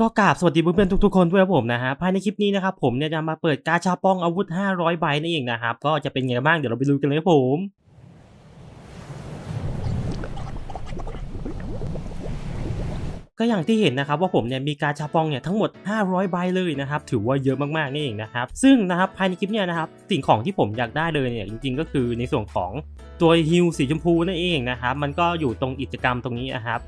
ก็กราบสวัสดีเพื่อนๆทุกๆคนด้วยครับผมนะฮะภายในคลิปนี้นะครับผมเนี่ยจะมาเปิดกาชาปองอาวุธ 500 ใบนั่นเองนะครับ ก็จะเป็นไงบ้างเดี๋ยวเราไปดูกันเลยครับผมก็อย่างที่เห็นนะครับว่าผมเนี่ยมีกาชาปองเนี่ยทั้งหมด 500 ใบเลยนะครับถือว่าเยอะมากๆนี่เองนะครับซึ่งนะครับภายในคลิปเนี่ยนะครับสิ่งของที่ผมอยากได้เลยเนี่ยจริง ๆ ก็คือในส่วนของตัวฮิลสีชมพูนั่นเองนะครับมันก็อยู่ตรงกิจกรรมตรงนี้นะครับ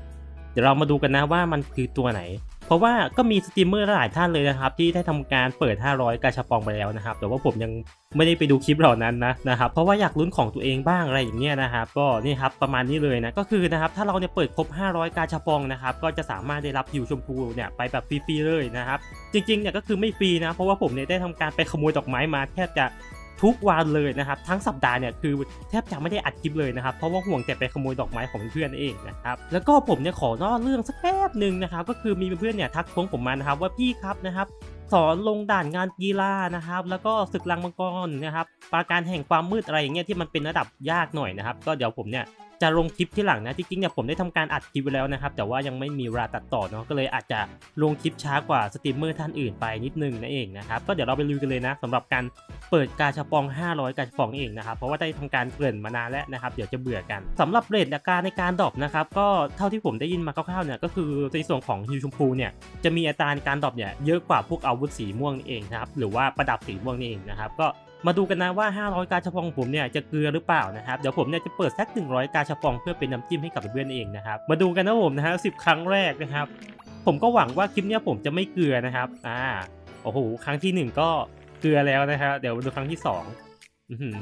เดี๋ยวเรามาดูกันนะว่ามันคือตัวไหน เพราะว่าก็มีสตรีมเมอร์หลายท่านเลยนะครับที่ได้ทำการเปิด 500 กาชาปองไปแล้วนะครับแต่ว่าผมยังไม่ได้ไปดูคลิปเหล่านั้นนะนะครับเพราะว่าอยากลุ้นของตัวเองบ้างอะไรอย่างเงี้ยนะครับก็นี่ครับประมาณนี้เลยนะก็คือนะครับถ้าเราเนี่ยเปิดครบ 500 กาชาปองนะครับก็จะสามารถได้รับฮิวชมพูเนี่ยไปแบบฟรีๆเลยนะครับจริงๆเนี่ยก็คือไม่ฟรีนะเพราะว่าผมเนี่ยได้ทำการไปขโมยดอกไม้มาแทบจะ ทุกวันเลยนะครับ ทั้งสัปดาห์เนี่ยคือแทบจะไม่ได้อัดคลิปเลยนะครับ เพราะว่าห่วงแต่ไปขโมยดอกไม้ของเพื่อนเองนะครับ แล้วก็ผมเนี่ยขอนอกเรื่องสักแป๊บหนึ่งนะครับ ก็คือมีเพื่อนเนี่ยทักท้วงผมมานะครับว่าพี่ครับนะครับสอนลงด่านงานกีฬานะครับ แล้วก็ศึกลังมังกรนะครับ ปราการแห่งความมืดอะไรอย่างเงี้ยที่มันเป็นระดับยากหน่อยนะครับ ก็เดี๋ยวผมเนี่ย จะลงคลิปที่หลังนะจริงๆเนี่ยผมได้ทำการอัดคลิปไว้แล้วนะครับ แต่ว่ายังไม่มีเวลาตัดต่อเนาะก็เลยอาจจะลงคลิปช้ากว่าสตรีมเมอร์ท่านอื่นไปนิดนึงนั่นเองนะครับก็เดี๋ยวเราไปลุยกันเลยนะสำหรับการเปิดกาชาปอง 500 กาชาปองเองนะครับเพราะว่าได้ทำการเกริ่นมานานแล้วนะครับ เดี๋ยวจะเบื่อกันสำหรับเรทอาการในการดรอปนะครับก็เท่าที่ผมได้ยินมาคร่าวๆเนี่ยก็คือในส่วนของฮิวชมพูเนี่ยจะมีอัตราในการดรอปเนี่ยเยอะกว่าพวกอาวุธสีม่วงนี่เองนะครับหรือว่าประดับสีม่วงนี่เองนะครับก็ มาดูกันนะว่า 500 กาชาปองของผมเนี่ยจะเกลือหรือเปล่านะครับ เดี๋ยวผมเนี่ยจะเปิดสัก 100 กาชาปองเพื่อเป็นน้ำจิ้มให้กับเพื่อนเองนะครับ มาดูกันนะผมนะฮะ10ครั้งแรกนะครับ ผมก็หวังว่าคลิปเนี้ยผมจะไม่เกลือนะครับ อ่า โอ้โห ครั้งที่หนึ่งก็เกลือแล้วนะครับ เดี๋ยวมาดูครั้งที่สองหือ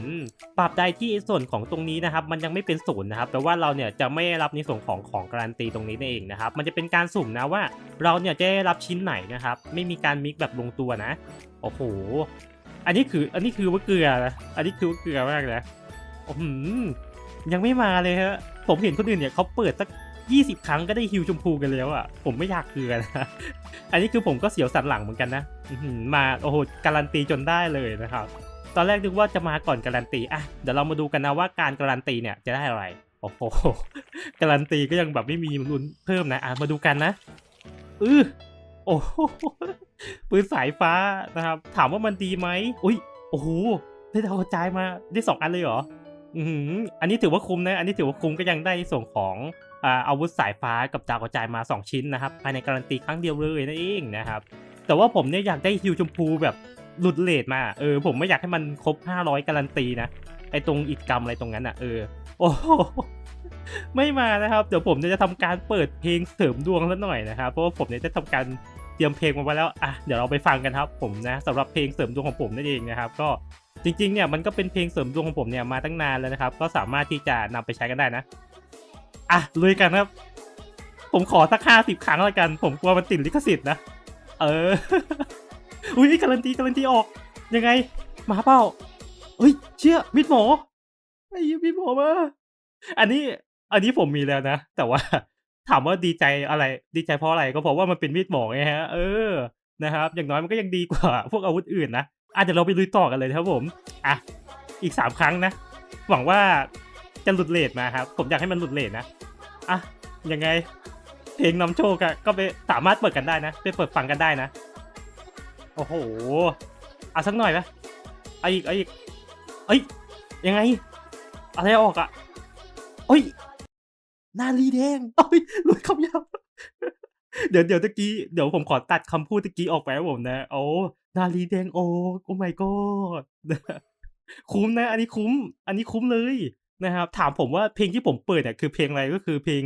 ปรับใดที่ส่วนของตรงนี้นะครับ มันยังไม่เป็นศูนย์นะครับแปลว่าเราเนี่ยจะไม่รับในส่วนของของการันตีตรงนี้นั่นเองนะครับ มันจะเป็นการสุ่มนะว่า เราเนี่ยจะได้รับชิ้นไหนนะครับ ไม่มีการมิกแบบลงตัวนะ โอ้โห อันนี้คือ อันนี้คือว่าเกลือนะ อันนี้คือว่าเกลือมากนะอ้โหยังไม่มาเลยฮะ ผมเห็นคนอื่นเนี่ยเขาเปิดสัก20ครั้งก็ได้ฮิวชมพูกันแล้วอะ ผมไม่อยากเกลือนะ อันนี้คือผมก็เสียวสันหลังเหมือนกันนะมาโอ้โหการันตีจนได้เลยนะครับ ตอนแรกนึกว่าจะมาก่อนการันตีอะเดี๋ยวเรามาดูกันนะว่าการการันตีเนี่ยจะได้อะไร โอ้โหการันตีก็ยังแบบไม่มีลุ้นเพิ่มนะอะมาดูกันนะอือ โอ้โหปืนสายฟ้านะครับ ถามว่ามันดีไหมอุ้ยโอ้โหได้ดาวกระจายมาได้สองอันเลยเหรออืออันนี้ถือว่าคุ้มนะ อันนี้ถือว่าคุ้มก็ยังได้ในส่วนของอาอาวุธสายฟ้ากับดาวกระจายมา 2 ชิ้นนะครับภายในการันตีครั้งเดียวเลยนั่นเองนะครับ แต่ว่าผมเนี่ยอยากได้ฮิวชมพูแบบหลุดเลทมาเออผมไม่อยากให้มันครบ 500 การันตีนะไอตรงอิดกรรมอะไรตรงนั้นอะเออ โอ้โหไม่มานะครับ เดี๋ยวผมจะทำการเปิดเพลงเสริมดวงซะหน่อยนะครับ เพราะว่าผมเนี่ยจะทำการเตรียมเพลงมาไว้แล้ว อะ เดี๋ยวเราไปฟังกันครับผมนะสำหรับเพลงเสริมดวงของผมนั่นเองนะครับ ก็จริงๆ เนี่ยมันก็เป็นเพลงเสริมดวงของผมเนี่ยมาตั้งนานแล้วนะครับ ก็สามารถที่จะนำไปใช้กันได้นะ อะลุยกันครับ ผมขอสักห้าสิบครั้งล้วกัน ผมกลัวมันติดลิขสิทธิ์นะ เออ อุ้ยการันตีการันตีออก ยังไงหมาเปล่าเฮ้ย เชี่ยมิดหมอ ไอ้มิดหมอมาอันนี้ อันนี้ผมมีแล้วนะ แต่ว่าถามว่าดีใจอะไร ดีใจเพราะอะไรก็เพราะว่ามันเป็นมีดหมอไงฮะ เออนะครับ อย่างน้อยมันก็ยังดีกว่า พวกอาวุธอื่นนะอะเดี๋ยวเราไปลุยต่อกันเลยครับผม อะ อีกสามครั้งนะ หวังว่าจะหลุดเลทมาครับ ผมอยากให้มันหลุดเลทนะ อะ ยังไง เพลงนำโชคก็ไปสามารถเปิดกันได้นะ ไปเปิดฟังกันได้นะ โอ้โห เอาสักหน่อยไหมเอาอีกเอาอีกเอ้ย ยังไง อะไรออกอะเอ้ยนาลีแดงเอ้ยหลุดคำหยาบเดี๋ยวเดี๋ยวตะกี้เดี๋ยวผมขอตัดคำพูดตะกี้ออกไปครับผมนะ โอ้นาลีแดงโอ้โอ้ my god คุ้มนะ อันนี้คุ้ม อันนี้คุ้มเลยนะครับ ถามผมว่าเพลงที่ผมเปิดเนี่ยคือเพลงอะไรก็คือเพลง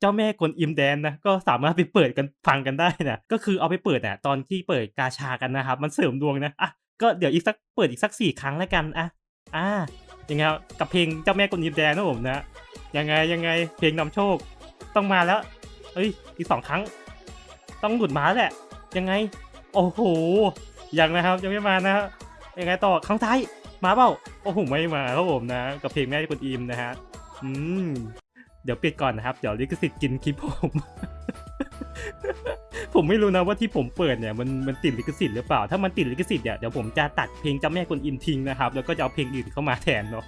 เจ้าแม่กวนอิมแดนนะก็สามารถไปเปิดกันฟังกันได้นะก็คือเอาไปเปิดอะตอนที่เปิดกาชากันนะครับ มันเสริมดวงนะอะก็เดี๋ยวอีกสักเปิดอีกสักสี่ครั้งแล้วกันอะอ่า ยังไงครับกับเพลงเจ้าแม่กวนอิมแดนนะผมนะยังไงยังไงเพลงนำโชคต้องมาแล้ว เอ้ยอีกสองครั้ง ต้องหลุดมาแหละ ยังไง โอ้โหยังนะครับยังไม่มานะฮะยังไงต่อครั้งท้ายมาเปล่าโอ้โหไม่มาครับผมนะ กับเพลงแม่กวนอิมนะฮะอืมเดี๋ยวปิดก่อนนะครับ เดี๋ยวลิขสิทธิ์กินคลิปผม ผมไม่รู้นะว่าที่ผมเปิดเนี่ยมันมันติดลิขสิทธิ์หรือเปล่า ถ้ามันติดลิขสิทธิ์เนี่ยเดี๋ยวผมจะตัดเพลงเจ้าแม่กวนอิมทิ้งนะครับ แล้วก็จะเอาเพลงอื่นเข้ามาแทนเนาะ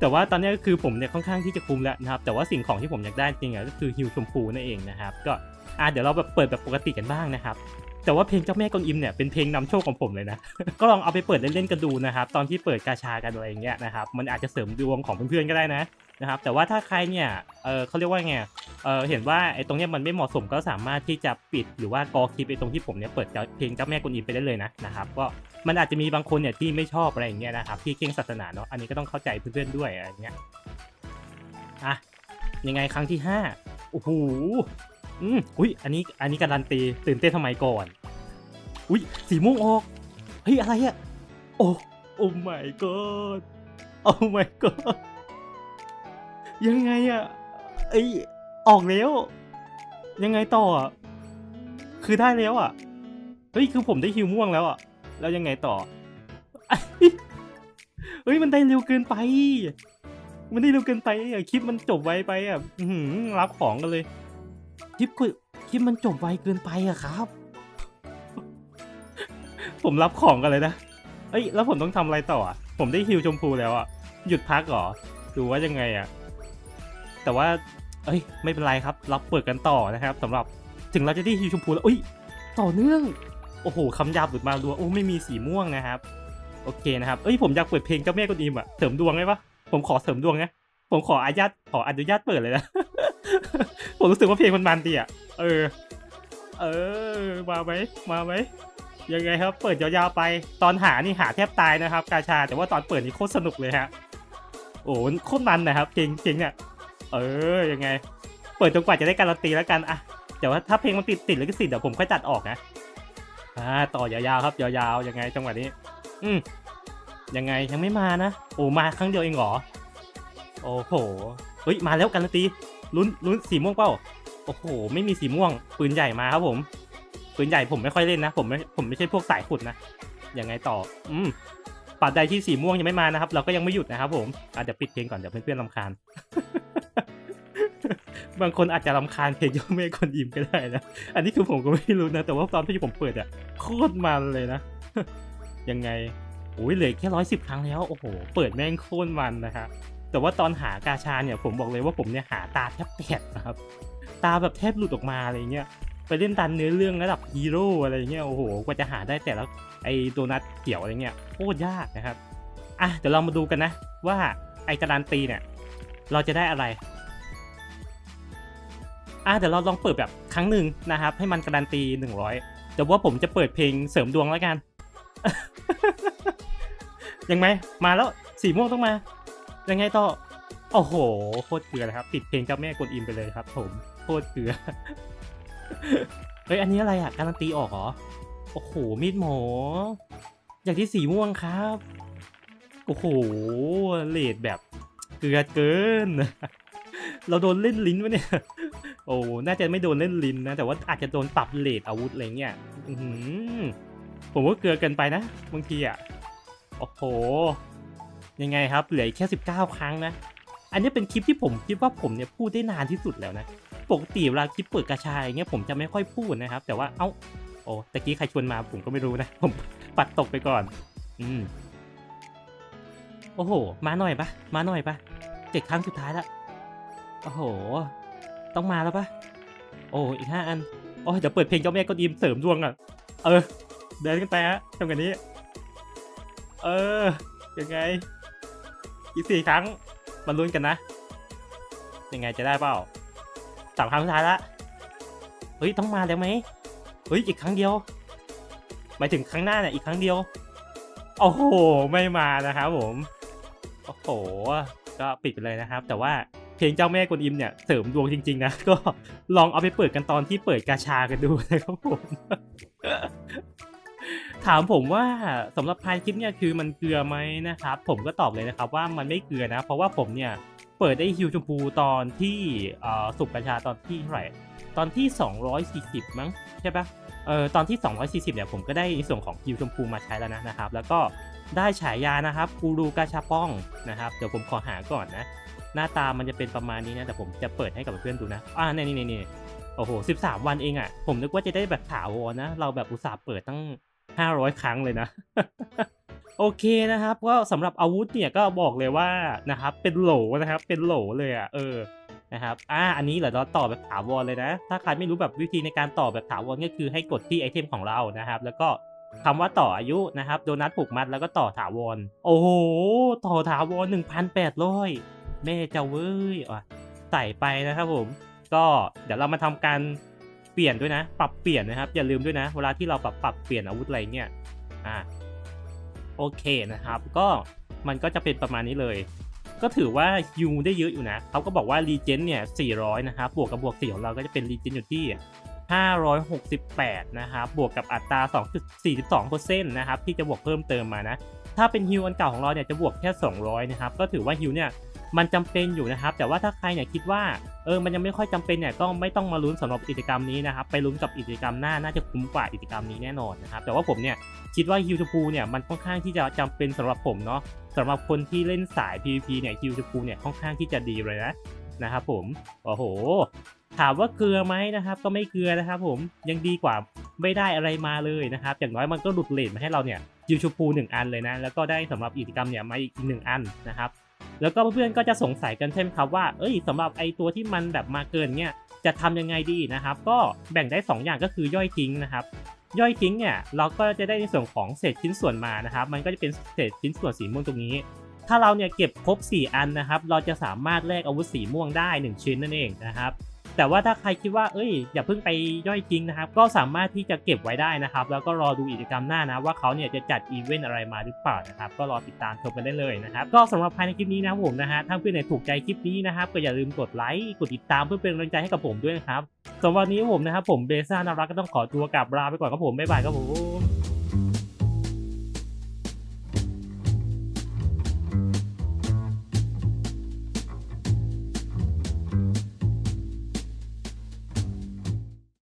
แต่ว่าตอนนี้ก็คือผมเนี่ยค่อนข้างที่จะคุมแล้วนะครับ แต่ว่าสิ่งของที่ผมอยากได้จริงๆอะก็คือฮิวชมพูนั่นเองนะครับ ก็อะเดี๋ยวเราแบบเปิดแบบปกติกันบ้างนะครับแต่ว่าเพลงเจ้าแม่กวนอิมเนี่ยเป็นเพลงนำโชคของผมเลยนะ ก็ลองเอาไปเปิดเล่นๆกันดูนะครับ ตอนที่เปิดกาชากันอะไรอย่างเงี้ยนะครับ มันอาจจะเสริมดวงของเพื่อนๆก็ได้นะ นะครับ แต่ว่าถ้าใครเนี่ยเออเขาเรียกว่าไงเออเห็นว่าไอ้ตรงเนี้ยมันไม่เหมาะสมก็สามารถที่จะปิดหรือว่ากอคลิปไอ้ตรงที่ผมเนี่ยเปิดเพลงเจ้าแม่กวนอิมไปได้เลยนะนะครับก็มันอาจจะมีบางคนเนี่ยที่ไม่ชอบอะไรอย่างเงี้ยนะครับที่เก่งศาสนาเนาะอันนี้ก็ต้องเข้าใจเพื่อนๆด้วยอะไรอย่างเงี้ยอะยังไงครั้งที่ห้าโอ้โหอืมอุ้ยอันนี้อันนี้การันตีตื่นเต้นทำไมก่อนอุ้ยสีม่วงออกเฮ้ยอะไรอะโอ้โอ้ my god โอ้ my god ยังไงอะเอ้ยออกแล้ว ยังไงต่ออะคือได้แล้วอะเฮ้ยคือผมได้ฮิวม่วงแล้วอะแล้วยังไงต่อเฮ้ยมันได้เร็วเกินไป มันได้เร็วเกินไปอะคลิปมันจบไวไปอะหือรับของกันเลย คลิปคือคลิปมันจบไวเกินไปอะครับ ผมรับของกันเลยนะเอ้ยแล้วผมต้องทำอะไรต่ออะผมได้ฮิวชมพูแล้วอะหยุดพักหรอดูว่ายังไงอะ แต่ว่า เอ้ย ไม่เป็นไรครับ เราเปิดกันต่อนะครับสำหรับถึงเราจะได้ฮิวชมพูแล้วอุ้ย ต่อเนื่อง โอ้โหคำหยาบหลุดมาดูโอ้ไม่มีสีม่วงนะครับ โอเคนะครับ เอ้ย ผมอยากเปิดเพลงเจ้าแม่กวนอิมอะเสริมดวงได้ปะผมขอเสริมดวงนะผมขออนุญาตขออนุญาตเปิดเลยนะ ผมรู้สึกว่าเพลงมันมันดีอะเออ เออ มาไหมมาไหมยังไงครับ เปิดยาวๆไป ตอนหานี่หาแทบตายนะครับ กาชา แต่ว่าตอนเปิดนี่โคตรสนุกเลยฮะ โอ้โคตรมันนะครับเพลงเพลงเนี่ย เออยังไง เปิดจนกว่าจะได้การันตีแล้วกันอะแต่ว่าถ้าเพลงมันติดติดลิขสิทธิ์เดี๋ยวผมค่อยตัดออกนะอ่าต่อยาวๆครับยาวๆยังไงจังหวะนี้ อืมยังไงยังไม่มานะโอ้มาครั้งเดียวเองเหรอโอ้โหเฮ้ยมาแล้วการันตีลุ้นลุ้นสีม่วงเปล่าโอ้โห ไม่มีสีม่วง ปืนใหญ่มาครับผม ปืนใหญ่ผมไม่ค่อยเล่นนะ ผมไม่ผมไม่ใช่พวกสายขุดนะยังไงต่อ อืมปัดใดที่สีม่วงยังไม่มานะครับ เราก็ยังไม่หยุดนะครับผมอะเดี๋ยวปิดเพลงก่อนเดี๋ยวเพื่อนๆรำคาญ บางคนอาจจะรำคาญเพลงเจ้าแม่คนอิ่มก็ได้นะ อันนี้คือผมก็ไม่รู้นะ แต่ว่าตอนที่ผมเปิดอะโคตรมันเลยนะ ยังไงโอ้ยเหลือแค่ร้อยสิบครั้งแล้ว โอ้โห เปิดแม่งโคตรมันนะครับแต่ว่าตอนหากาชาเนี่ยผมบอกเลยว่าผมเนี่ยหาตาแทบแตกนะครับ ตาแบบแทบหลุดออกมาอะไรเงี้ย ไปเล่นตันเนื้อเรื่องระดับฮีโร่อะไรเงี้ย โอ้โห กว่าจะหาได้แต่ละไอโดนัทเขียวอะไรเงี้ยโคตรยากนะครับ อะ เดี๋ยวเรามาดูกันนะ ว่าไอการันตีเนี่ย เราจะได้อะไร อะเดี๋ยวเราลองเปิดแบบครั้งหนึ่งนะครับ ให้มันการันตีหนึ่งร้อยแต่ว่าผมจะเปิดเพลงเสริมดวงแล้วกัน ยังไงมาแล้วสีม่วงต้องมา ยังไงต่อ โอ้โห โคตรเกลือเลยครับ ติดเพลงเจ้าแม่กวนอิมไปเลยครับ ผม โคตรเกลือ เฮ้ย อันนี้อะไรอะ การันตีออกเหรอ โอ้โห มีดหมอ อย่างที่สีม่วงครับ โอ้โหเลดแบบเกลือเกิน เราโดนเล่นลิ้นวะเนี่ย โอ้ น่าจะไม่โดนเล่นลิ้นนะ แต่ว่าอาจจะโดนปรับเลทอาวุธอะไรเงี้ยผมว่าเกลือเกินไปนะ บางทีอะ โอ้โห ยังไงครับ เหลือแค่ 19 ครั้งนะ อันนี้เป็นคลิปที่ผมคิดว่าผมเนี่ยพูดได้นานที่สุดแล้วนะ ปกติเวลาคลิปเปิดกระชายอย่างเงี้ยผมจะไม่ค่อยพูดนะครับ แต่ว่าเอ้า โอ้ ตะกี้ใครชวนมาผมก็ไม่รู้นะ ผมปัดตกไปก่อน อืม โอ้โห มาหน่อยปะมาหน่อยปะเจ็ดครั้งสุดท้ายแล้ว โอ้โห ต้องมาแล้วปะโอ้อีกห้าอัน โอ้เดี๋ยวเปิดเพลงเจ้าแม่ก็ดีมเสริมดวงอะ เออ เดินกันไปฮะทำกันนี้ เออ ยังไง อีกสี่ครั้งมาลุ้นกันนะ ยังไงจะได้เปล่าสามครั้งสุดท้ายละ เฮ้ย ต้องมาแล้วไหม เฮ้ย อีกครั้งเดียว หมายถึงครั้งหน้าเนี่ยอีกครั้งเดียว โอ้โห ไม่มานะครับผม โอ้โห ก็ปิดไปเลยนะครับ แต่ว่า เพลงเจ้าแม่กวนอิมเนี่ยเสริมดวงจริง ๆ นะ ก็ลองเอาไปเปิดกันตอนที่เปิดกาชากันดูนะครับผม ถามผมว่าสำหรับพายคลิปเนี่ยคือมันเกลือไหมนะครับ ผมก็ตอบเลยนะครับ ว่ามันไม่เกลือนะ เพราะว่าผมเนี่ยเปิดได้ฮิวชมพูตอนที่สุกกาชาตอนที่เท่าไหร่ตอนที่ 240 มั้งใช่ปะเออตอนที่ 240 เนี่ยผมก็ได้ส่วนของฮิวชมพูมาใช้แล้วนะนะครับ แล้วก็ได้ฉายานะครับกูรูกาชาป้องนะครับ เดี๋ยวผมขอหาก่อนนะ หน้าตามันจะเป็นประมาณนี้นะแต่ผมจะเปิดให้กับเพื่อนดูนะอ่านี่นี่นี่โอ้โห13วันเองอะ่ะ ผมนึกว่าจะได้แบบถาวรนะ เราแบบอุตส่าห์เปิดตั้ง500ครั้งเลยนะโอเคนะครับก็สำหรับอาวุธเนี่ยก็บอกเลยว่านะครับเป็นโหลนะครับเป็นโหลเลยอะ่ะเออนะครับอ่าอันนี้เหรอเราต่อแบบถาวรเลยนะ ถ้าใครไม่รู้แบบวิธีในการต่อแบบถาวรก็คือให้กดที่ไอเทมของเรานะครับ แล้วก็คำว่าต่ออายุนะครับโดนัทผูกมัดแล้วก็ต่อถาวรโอ้โห ต่อถาวร1,800 แม่เจ้าเว้ยอะใส่ไปนะครับผม ก็เดี๋ยวเรามาทำการเปลี่ยนด้วยนะ ปรับเปลี่ยนนะครับ อย่าลืมด้วยนะ เวลาที่เราปรับปรับเปลี่ยนอาวุธอะไรเนี่ยอ่าโอเคนะครับ ก็มันก็จะเป็นประมาณนี้เลย ก็ถือว่ายูได้เยอะอยู่นะเขาก็บอกว่ารีเจนเนี่ย 400 นะครับ บวกกับบวก4ของเราก็จะเป็นรีเจนอยู่ที่ 568 นะครับ บวกกับอัตรา 2.42%นะครับ ที่จะบวกเพิ่มเติมมานะ ถ้าเป็นฮิวอันเก่าของเราเนี่ยจะบวกแค่ 200 นะครับ ก็ถือว่าฮิวเนี่ย มันจำเป็นอยู่นะครับ แต่ว่าถ้าใครเนี่ยคิดว่าเออมันยังไม่ค่อยจำเป็นเนี่ยก็ไม่ต้องมาลุ้นสำหรับกิจกรรมนี้นะครับไปลุ้นกับกิจกรรมหน้าน่าจะคุ้มกว่ากิจกรรมนี้แน่นอนนะครับแต่ว่าผมเนี่ยคิดว่าฮิวทูพูเนี่ยมันค่อนข้างที่จะจำเป็นสำหรับผมเนาะสำหรับคนที่เล่นสาย PVP เนี่ยฮิวทูพูเนี่ยค่อนข้างที่จะดีเลยนะนะครับผมโอ้โห ถามว่าเกลือไหมนะครับ ก็ไม่เกลือนะครับผมยังดีกว่าไม่ได้อะไรมาเลยนะครับ อย่างน้อยมันก็หลุดเลทมาให้เราเนี่ยยิวชูพูหนึ่งอันเลยนะ แล้วก็ได้สำหรับกิจกรรมเนี่ยมาอีกหนึ่งอันนะครับ แล้วก็เพื่อนๆก็จะสงสัยกันใช่ไหมครับว่า เอ้ยสำหรับไอตัวที่มันแบบมาเกินเนี่ยจะทำยังไงดีนะครับ ก็แบ่งได้ 2 อย่างก็คือย่อยทิ้งนะครับ ย่อยทิ้งเนี่ยเราก็จะได้ในส่วนของเศษชิ้นส่วนมานะครับ มันก็จะเป็นเศษชิ้นส่วนสีม่วงตรงนี้ ถ้าเราเนี่ยเก็บครบ 4 อันนะครับ เราจะสามารถแลกอาวุธสีม่วงได้ 1 ชิ้นนั่นเองนะครับ แต่ว่าถ้าใครคิดว่าเอ้ยอย่าเพิ่งไปย่อยทิ้งนะครับ ก็สามารถที่จะเก็บไว้ได้นะครับ แล้วก็รอดูกิจกรรมหน้านะว่าเขาเนี่ยจะจัดอีเวนต์อะไรมาหรือเปล่านะครับ ก็รอติดตามชมกันได้เลยนะครับ ก็สำหรับภายในคลิปนี้นะผมนะฮะถ้าเพื่อนไหนถูกใจคลิปนี้นะครับก็อย่าลืมกดไลค์กดติดตามเพื่อเป็นกำลังใจให้กับผมด้วยนะครับสำหรับวันนี้ผมนะครับผมเบซ่านารักก็ต้องขอตัวกลับลาไปก่อนครับผมบ๊ายบายครับผม